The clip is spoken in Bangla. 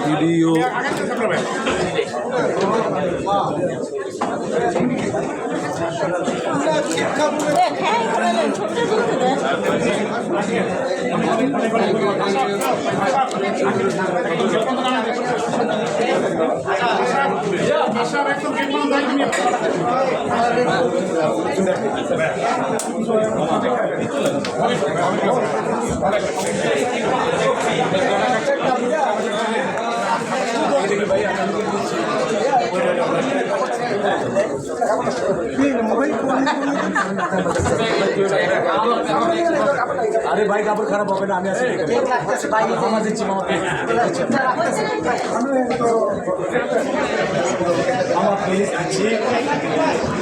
ভিডিও আরে ভাই কাপড় খারাপ হবে না আমি আছি মামা দিচ্ছি মামা feliz, ativo.